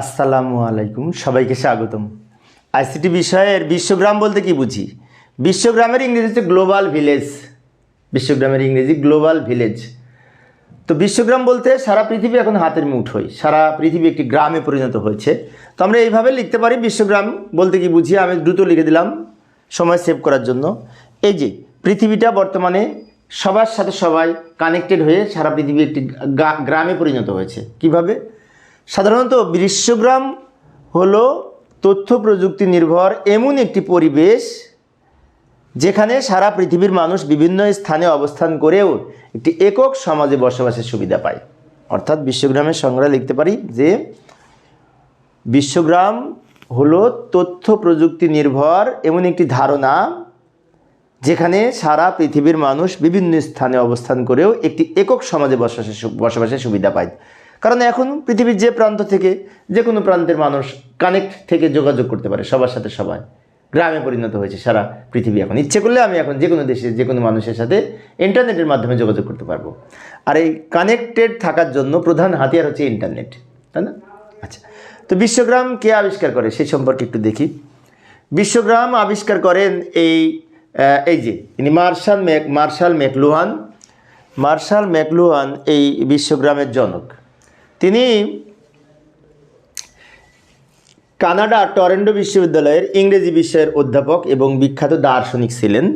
আসসালামু আলাইকুম, সবাইকে স্বাগতম। আইসিটি বিষয়ের বিশ্বগ্রাম বলতে কি বুঝি? বিশ্বগ্রামের ইংরেজি হচ্ছে গ্লোবাল ভিলেজ। বিশ্বগ্রামের ইংরেজি গ্লোবাল ভিলেজ। তো বিশ্বগ্রাম বলতে সারা পৃথিবী এখন হাতের মুঠোয় সারা পৃথিবী একটি গ্রামে পরিণত হয়েছে। তো আমরা এইভাবে লিখতে পারি বিশ্বগ্রাম বলতে কি বুঝি? আমি দ্রুত লিখে দিলাম, সময় সেভ করার জন্য। এই যে, পৃথিবীটা বর্তমানে সবার সাথে সবাই কানেক্টেড হয়ে সারা পৃথিবী একটি গ্রামে পরিণত হয়েছে। কীভাবে? সাধারণত বিশ্বগ্রাম হলো তথ্য প্রযুক্তি নির্ভর এমন একটি পরিবেশ যেখানে সারা পৃথিবীর মানুষ বিভিন্ন স্থানে অবস্থান করেও একটি একক সমাজে বসবাসের সুবিধা পায়। অর্থাৎ বিশ্বগ্রামের সংজ্ঞা লিখতে পারি যে বিশ্বগ্রাম হলো তথ্য প্রযুক্তি নির্ভর এমন একটি ধারণা যেখানে সারা পৃথিবীর মানুষ বিভিন্ন স্থানে অবস্থান করেও একটি একক সমাজে বসবাসের বসবাসের সুবিধা পায়। কারণ এখন পৃথিবীর যে প্রান্ত থেকে যে কোনো প্রান্তের মানুষ কানেক্ট থেকে যোগাযোগ করতে পারে, সবার সাথে সবাই। গ্রামে পরিণত হয়েছে সারা পৃথিবী এখন। ইচ্ছে করলে আমি এখন যে কোনো দেশে, যে কোনো মানুষের সাথে ইন্টারনেটের মাধ্যমে যোগাযোগ করতে পারব। আর এই কানেক্টেড থাকার জন্য প্রধান হাতিয়ার হচ্ছে ইন্টারনেট, তাই না? আচ্ছা তো বিশ্বগ্রাম কে আবিষ্কার করে সেই সম্পর্কে একটু দেখি। বিশ্বগ্রাম আবিষ্কার করেন এই এই যে, ইনি Marshall Mac, Marshall McLuhan. Marshall McLuhan এই বিশ্বগ্রামের জনক। তিনি কানাডা টরেন্টো বিশ্ববিদ্যালয়ের ইংরেজি বিষয়ের অধ্যাপক এবং বিখ্যাত দার্শনিক ছিলেন।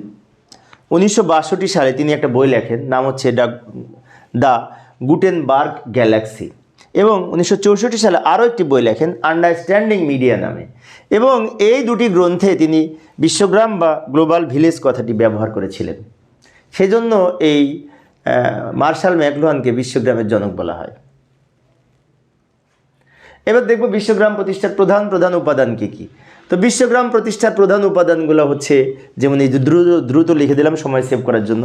উনিশশো বাষট্টি সালে তিনি একটা বই লেখেন, নাম হচ্ছে দ্য দ্য গুটেনবার্গ গ্যালাক্সি এবং উনিশশো চৌষট্টি সালে আরও একটি বই লেখেন, আন্ডারস্ট্যান্ডিং মিডিয়া নামে। এবং এই দুটি গ্রন্থে তিনি বিশ্বগ্রাম বা গ্লোবাল ভিলেজ কথাটি ব্যবহার করেছিলেন। সেজন্য এই মার্শাল ম্যাকলুহানকে বিশ্বগ্রামের জনক বলা হয়। এবার দেখব বিশ্বগ্রাম প্রতিষ্ঠার প্রধান প্রধান উপাদান কী কী? তো বিশ্বগ্রাম প্রতিষ্ঠার প্রধান উপাদানগুলো হচ্ছে, যেমন এই দ্রুত দ্রুত লিখে দিলাম সময় সেভ করার জন্য,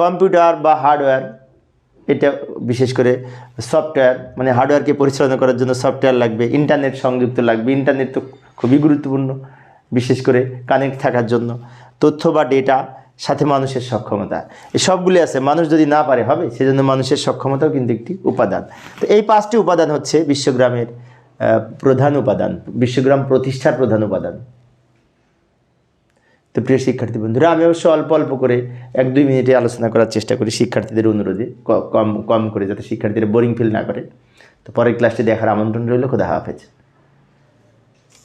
কম্পিউটার বা হার্ডওয়্যার, এটা বিশেষ করে সফটওয়্যার মানে হার্ডওয়্যারকে পরিচালনা করার জন্য সফটওয়্যার লাগবে, ইন্টারনেট সংযুক্ত লাগবে, ইন্টারনেট তো খুবই গুরুত্বপূর্ণ, বিশেষ করে কানেক্ট থাকার জন্য, তথ্য বা ডেটা, সাথে মানুষের সক্ষমতা, এই সবগুলি আছে, মানুষ যদি না পারে হবে, সেজন্য মানুষের সক্ষমতাও কিন্তু একটি উপাদান, তো এই পাঁচটি উপাদান হচ্ছে বিশ্বগ্রামের প্রধান উপাদান, বিশ্বগ্রাম প্রতিষ্ঠার প্রধান উপাদান। তো প্রিয় শিক্ষার্থী বন্ধুরা, আমি অবশ্য অল্প অল্প করে এক দুই মিনিটে আলোচনা করার চেষ্টা করি শিক্ষার্থীদের অনুরোধে কম কম করে, যাতে শিক্ষার্থীরা বোরিং ফিল না করে। তো পরের ক্লাসটি দেখার আমন্ত্রণ রইল, খোদা হাফেজ।